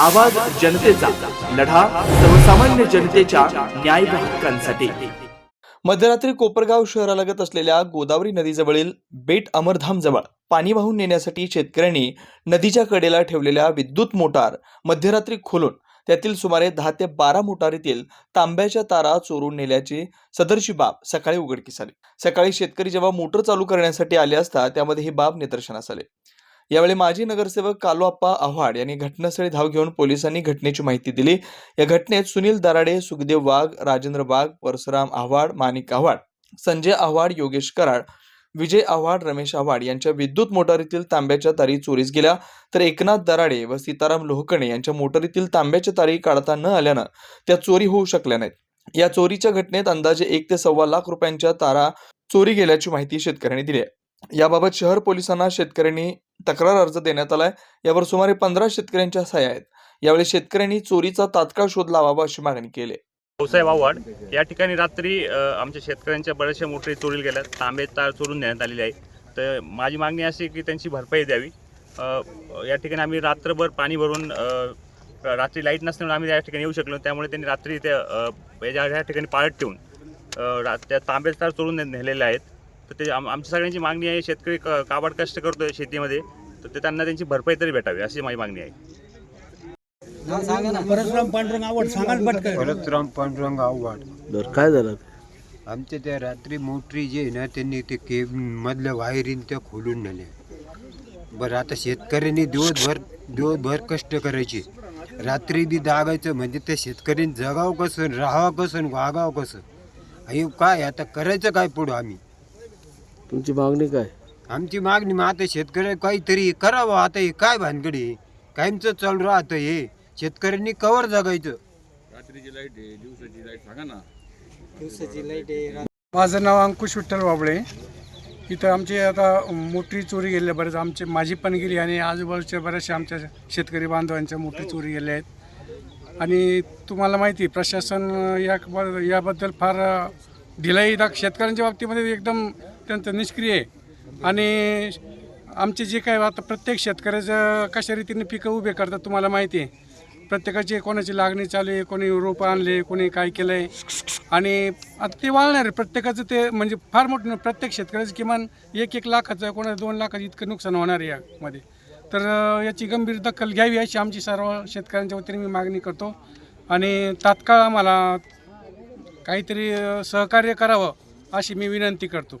आवाज जनतेचा लढा सर्वसामान्य जनतेच्या न्याय हक्कांसाठी. मध्यरात्री कोपरगाव शहरालगत असलेल्या गोदावरी नदीजवळील बेट अमरधाम जवळ पाणी वाहून नेण्यासाठी शेतकऱ्यांनी नदीच्या कडेला ठेवलेल्या विद्युत मोटार मध्यरात्री खोलून त्यातील सुमारे दहा ते बारा मोटारीतील तांब्याच्या तारा चोरून नेल्याची सदरची बाब सकाळी उघडकीस आली. सकाळी शेतकरी जेव्हा मोटर चालू करण्यासाठी आले असता त्यामध्ये ही बाब निदर्शनास आले. यावेळी माजी नगरसेवक कालोआप्पा आव्हाड यांनी घटनास्थळी धाव घेऊन पोलिसांनी घटनेची माहिती दिली. या घटनेत सुनील दराडे सुखदेव वाघ राजेंद्र वाघ परशुराम आव्हाड माणिक आव्हाड संजय आव्हाड योगेश कराड विजय आव्हाड रमेश आव्हाड यांच्या विद्युत मोटारीतील तांब्याच्या तारी चोरीस गेल्या. तर एकनाथ दराडे व सीताराम लोहकणे यांच्या मोटारीतील तांब्याच्या तारी काढता न आल्यानं त्या चोरी होऊ शकल्या नाहीत. या चोरीच्या घटनेत अंदाजे एक ते सव्वा लाख रुपयांच्या तारा चोरी गेल्याची माहिती शेतकऱ्यांनी दिली आहे. याबाबत शहर पोलिसांना शेतकऱ्यांनी तक्रार अर्ज देण्यात आलाय. यावर सुमारे पंधरा शेतकऱ्यांच्या सह्या आहेत. यावेळी शेतकऱ्यांनी चोरीचा तात्काळ शोध लावावा अशी मागणी केली भाऊसाहेब आव्हाड या ठिकाणी रात्री आमच्या शेतकऱ्यांच्या बऱ्याचशा मोटरी चोरीला गेल्या तांबे तार चोरून नेण्यात आलेली आहे तर माझी मागणी अशी की त्यांची भरपाई द्यावी. या ठिकाणी आम्ही रात्रभर पाणी भरून रात्री लाइट नसल्यामुळे आम्ही या ठिकाणी येऊ शकलो त्यामुळे त्यांनी रात्री त्या अ, या ठिकाणी पाळत ठेवून रा- त्या तांबे तार चोरून ने- नेलेले आहेत. तर ते आम आमच्या सगळ्यांची मागणी आहे. शेतकरी काबाड कष्ट करतोय शेतीमध्ये. तर ते त्यांना त्यांची भरपाई तरी भेटावी अशी माझी मागणी आहे. परशुराम पांडुरंग आवड सांगाल पटकन. परशुराम पांडुरंग आव्हाड. बरं काय झालं? आमच्या त्या रात्री मोटरी जे आहे ना त्यांनी ते केब मधल्या वायरीन त्या खोलून नेल्या बरं आता शेतकऱ्यांनी दिवसभर दिवसभर कष्ट करायचे. रात्री बी दागायचं म्हणजे त्या शेतकऱ्यांनी जगावं कसं राहावं कसं वागावं कसं? हे काय आता करायचं काय पुढं आम्ही? तुमची मागणी काय? आमची मागणी मग आता शेतकऱ्या काहीतरी करावं आता हे काय भानगडी? कायमचं चालू राहतं हे. शेतकऱ्यांनी कवर जगायचं. माझं नाव अंकुश विठ्ठल बाबळे. इथं आमचे आता मोटरी चोरी गेल्या बरेच आमचे माझी पण गेली आणि आजूबाजूच्या बऱ्याचशा आमच्या शेतकरी बांधवांच्या मोटरी चोरी गेल्या आहेत. आणि तुम्हाला माहिती आहे, प्रशासन या याबद्दल फार ढिलाई दाख शेतकऱ्यांच्या बाबतीमध्ये एकदम त्यांचं निष्क्रिय आहे. आणि आमचे जे काय आता प्रत्येक शेतकऱ्याचं कशा रीतीने पिकं उभे करतात तुम्हाला माहिती आहे. प्रत्येकाची कोणाची लागणी चालू आहे कोणी रोपं आणले कोणी काय केलं आहे आणि आता ते वाळणार आहे. प्रत्येकाचं ते म्हणजे फार मोठं प्रत्येक शेतकऱ्याचं किमान एक एक लाखाचं कोणाचं दोन लाखाचं इतकं नुकसान होणार आहे यामध्ये. तर याची गंभीर दखल घ्यावी अशी आमची सर्व शेतकऱ्यांच्या वतीने मी मागणी करतो. आणि तात्काळ आम्हाला काहीतरी सहकार्य करावं अशी मी विनंती करतो.